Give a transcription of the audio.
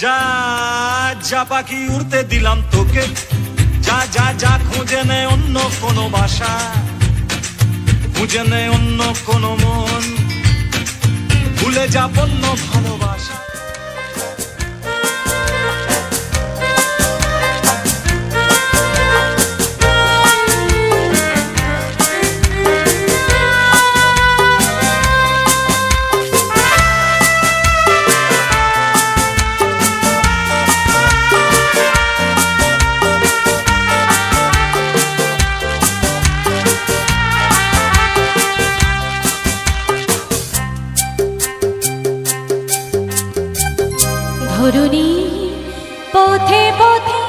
যা যা পাখি উড়তে দিলাম তোকে। যা যা যা, খুঁজে নে অন্য কোনো বাসা। খুঁজে নে অন্য কোনো মন। ভুলে যা অন্য ভালোবাসা। পথে পথে ধুলি